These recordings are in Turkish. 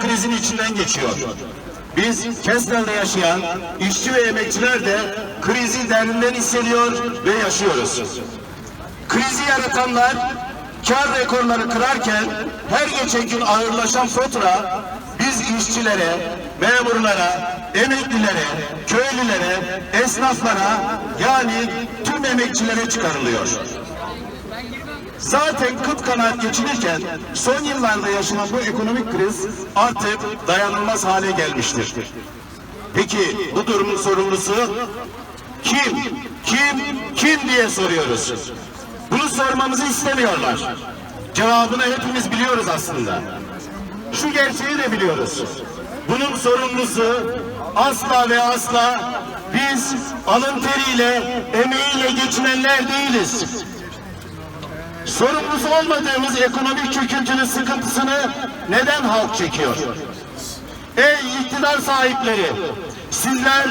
krizin içinden geçiyor. Biz Kestel'de yaşayan işçi ve emekçiler de krizi derinden hissediyor ve yaşıyoruz. Krizi yaratanlar kar rekorları kırarken her geçen gün ağırlaşan fatura biz işçilere, memurlara, emeklilere, köylülere, esnaflara yani tüm emekçilere çıkarılıyor. Zaten kıt kanaat geçinirken son yıllarda yaşanan bu ekonomik kriz artık dayanılmaz hale gelmiştir. Peki bu durumun sorumlusu kim? Kim? Kim diye soruyoruz. Bunu sormamızı istemiyorlar. Cevabını hepimiz biliyoruz aslında. Şu gerçeği de biliyoruz. Bunun sorumlusu asla ve asla biz alın teriyle, emeğiyle geçinenler değiliz. Sorumlusu olmadığımız ekonomik çöküntünün sıkıntısını neden halk çekiyor? Ey iktidar sahipleri! Sizler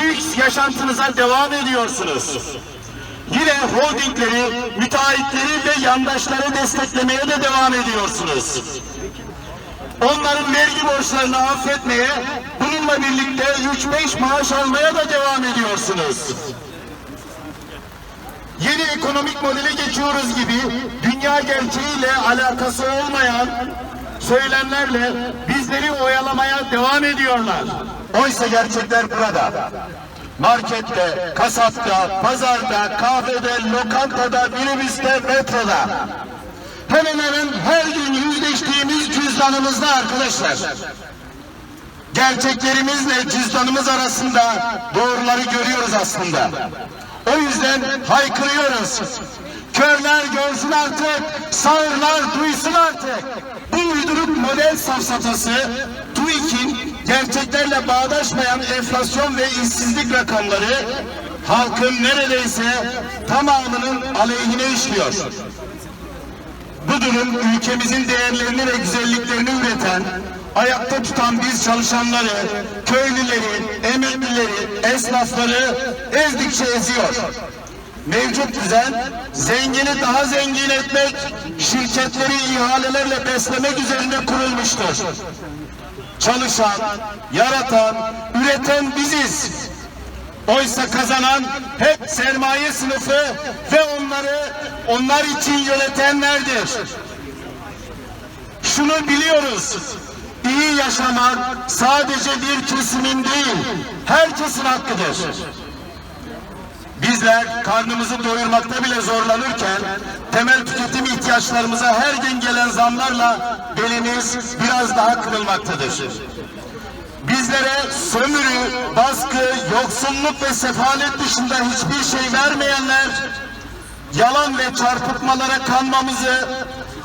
lüks yaşantınıza devam ediyorsunuz. Yine holdingleri, müteahhitleri ve yandaşları desteklemeye de devam ediyorsunuz. Onların vergi borçlarını affetmeye, bununla birlikte 3-5 maaş almaya da devam ediyorsunuz. Yeni ekonomik modele geçiyoruz gibi dünya gerçeğiyle alakası olmayan söylemlerle bizleri oyalamaya devam ediyorlar. Oysa gerçekler burada. Markette, kasapta, pazarda, kahvede, lokantada, minibüste, metroda. Hemen hemen her gün yüzleştiğimiz cüzdanımızda arkadaşlar. Gerçeklerimizle cüzdanımız arasında doğruları görüyoruz aslında. O yüzden haykırıyoruz. Körler görsün artık, sağırlar duysun artık. Bu uyduruk model safsatası TÜİK'in gerçeklerle bağdaşmayan enflasyon ve işsizlik rakamları halkın neredeyse tamamının aleyhine işliyor. Bu durum ülkemizin değerlerini ve güzelliklerini üreten, ayakta tutan biz çalışanları, köylüleri, emeklileri, esnafları ezdikçe eziyor. Mevcut düzen zengini daha zengin etmek, şirketleri ihalelerle beslemek üzerinde kurulmuştur. Çalışan, yaratan, üreten biziz. Oysa kazanan hep sermaye sınıfı ve onları onlar için yönetenlerdir. Şunu biliyoruz. İyi yaşamak sadece bir kesimin değil, herkesin hakkıdır. Bizler karnımızı doyurmakta bile zorlanırken temel tüketim ihtiyaçlarımıza her gün gelen zamlarla belimiz biraz daha kırılmaktadır. Bizlere sömürü, baskı, yoksulluk ve sefalet dışında hiçbir şey vermeyenler yalan ve çarpıtmalara kanmamızı,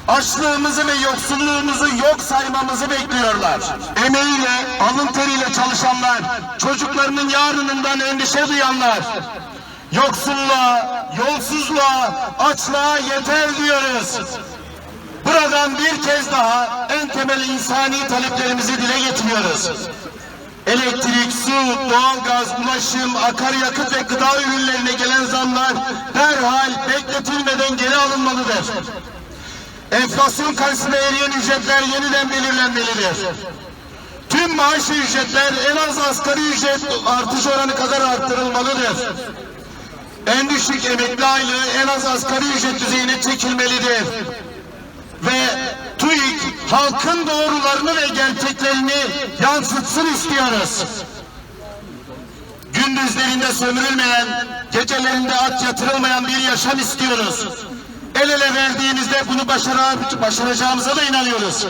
açlığımızı ve yoksulluğumuzu yok saymamızı bekliyorlar. Emeğiyle, alın teriyle çalışanlar, çocuklarının yarınından endişe duyanlar, yoksulluğa, yolsuzluğa, açlığa yeter diyoruz. Buradan bir kez daha en temel insani taleplerimizi dile getiriyoruz. Elektrik, su, doğalgaz, ulaşım, akaryakıt ve gıda ürünlerine gelen zamlar derhal bekletilmeden geri alınmalıdır. Enflasyon karşısında eriyen ücretler yeniden belirlenmelidir. Tüm maaş ücretler en az asgari ücret artış oranı kadar arttırılmalıdır. En düşük emekli aylığı en az asgari ücret düzeyine çekilmelidir. Ve TÜİK halkın doğrularını ve gerçeklerini yansıtsın istiyoruz. Gündüzlerinde sömürülmeyen, gecelerinde aç yatırılmayan bir yaşam istiyoruz. El ele verdiğimizde bunu başara, başaracağımıza da inanıyoruz.